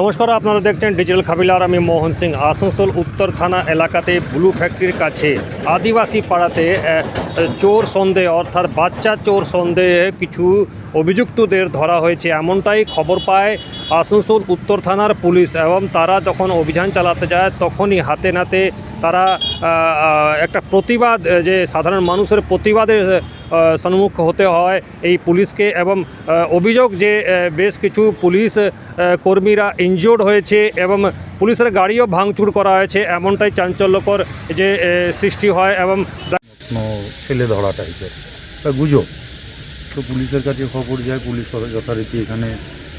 নমস্কার, আপনারা দেখছেন ডিজিটাল খাবিলার আমি মোহন সিং। আসানসোল উত্তর থানা এলাকাতে ব্লু ফ্যাক্টরির কাছে আদিবাসী পাড়াতে চোর সন্দেহ, অর্থাৎ বাচ্চা চোর সন্দেহে কিছু অভিযুক্তদের ধরা হয়েছে। এমনটাই খবর পায় আসানসোল উত্তর থানার পুলিশ এবং তারা যখন অভিযান চালাতে যায়, তখনই হাতে নাতে তারা একটা প্রতিবাদ যে সাধারণ মানুষের প্রতিবাদের সম্মুখ হতে হয় এই পুলিশকে এবং অভিযোগ যে বেশ কিছু পুলিশ কর্মীরা ইনজিওর্ড হয়েছে এবং পুলিশের গাড়িও ভাঙচুর করা হয়েছে। এমনটাই চাঞ্চল্যকর যে সৃষ্টি হয় এবং ছেলে ধরা টাইপের গুজব। তো পুলিশের কাছে খবর যায়, পুলিশ যথারীতি এখানে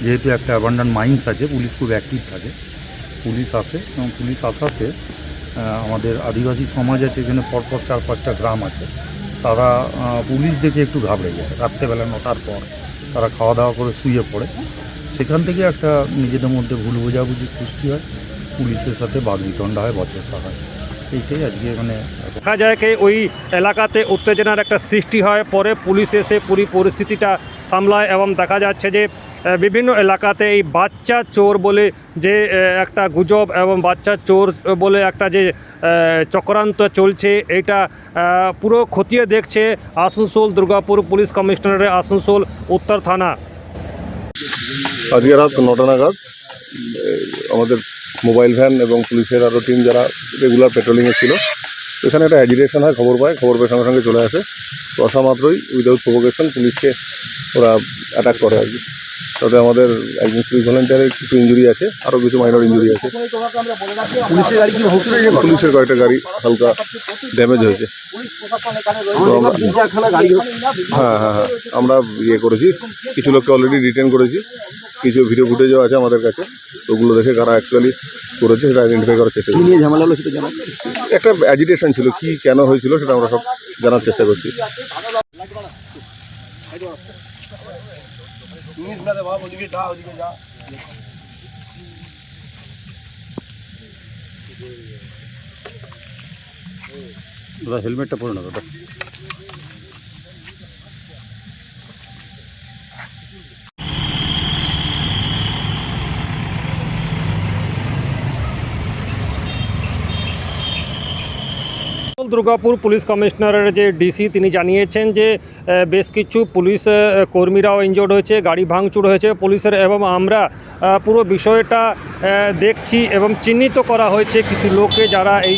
যেহেতু একটা অ্যাবান্ডান মাইন্স আছে পুলিশ খুব অ্যাক্টিভ থাকে। পুলিশ আসে এবং পুলিশ আসাতে আমাদের আদিবাসী সমাজ আছে, এখানে পরপর চার পাঁচটা গ্রাম আছে। তারা পুলিশ দেখে একটু ঘাবড়ে যায়। রাত্রেবেলা নটার পর তারা খাওয়া দাওয়া করে শুয়ে পড়ে। সেখান থেকে একটা নিজেদের মধ্যে ভুল বোঝাবুঝির সৃষ্টি হয়। পুলিশের সাথে বাগবিতণ্ডা হয়, বচসা হয়। এইটাই আজকে এখানে দেখা যায় কি ওই এলাকাতে উত্তেজনার একটা সৃষ্টি হয় পরে পুলিশ এসে পুরি পরিস্থিতিটা সামলায় এবং দেখা যাচ্ছে যে বিভিন্ন এলাকাতে এই বাচ্চা চোর বলে যে একটা গুজব এবং বাচ্চা চোর বলে একটা যে চক্রান্ত চলছে এটা পুরো খতিয়ে দেখছে আসানসোল দুর্গাপুর পুলিশ কমিশনারের আসানসোল উত্তর থানা। আজকে রাত নটা নাগাদ আমাদের মোবাইল ভ্যান এবং পুলিশের আরও টিম যারা রেগুলার পেট্রোলিংয়ে ছিল এখানে একটা অ্যাজিটেশন হয় খবর পায় খবর পেয়ে সঙ্গে সঙ্গে চলে আসে। তো আসা মাত্রই উইদাউট প্রভোকেশন পুলিশকে ওরা অ্যাটাক করে আর কি। তাতে আমাদের একজন সিভিক ভলেন্টিয়ারের একটু ইঞ্জুরি আছে আরও কিছু মাইনর ইঞ্জুরি আছে। পুলিশের গাড়ি কি পুলিশের কয়েকটা গাড়ি হালকা ড্যামেজ হয়েছে। হ্যাঁ হ্যাঁ হ্যাঁ আমরা ইয়ে করেছি কিছু লোককে অলরেডি রিটেন করেছি। কিছু ভিডিও ফুটেজও আছে আমাদের কাছে। ওগুলো দেখে কারা অ্যাকচুয়ালি করেছে সেটা আইডেন্টিফাই করার চেষ্টা কি নিয়ে ঝামেলা হলো সেটা জানা একটা অ্যাজিটেশন ছিল কি কেন হয়েছিল সেটা আমরা সব জানার চেষ্টা করছি। দাদা হেলমেটটা পরে না দাদা। দুর্গাপুর পুলিশ কমিশনারের যে ডিসি তিনি জানিয়েছেন যে বেশ কিছু পুলিশ কর্মীরাও ইনজোর্ড হয়েছে, গাড়ি ভাঙচুর হয়েছে পুলিশের এবং আমরা পুরো বিষয়টা দেখছি এবং চিহ্নিত করা হয়েছে কিছু লোককে যারা এই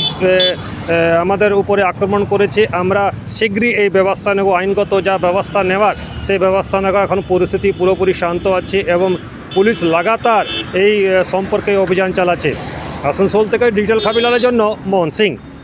আমাদের উপরে আক্রমণ করেছে। আমরা শীঘ্রই এই ব্যবস্থা নেব, আইনগত যা ব্যবস্থা নেওয়ার, সেই ব্যবস্থা নেওয়া এখন পরিস্থিতি পুরোপুরি শান্ত আছে এবং পুলিশ লাগাতার এই সম্পর্কে অভিযান চালাচ্ছে। আসানসোল থেকে ডিজিটাল খাবিলারের জন্য মোহন সিং।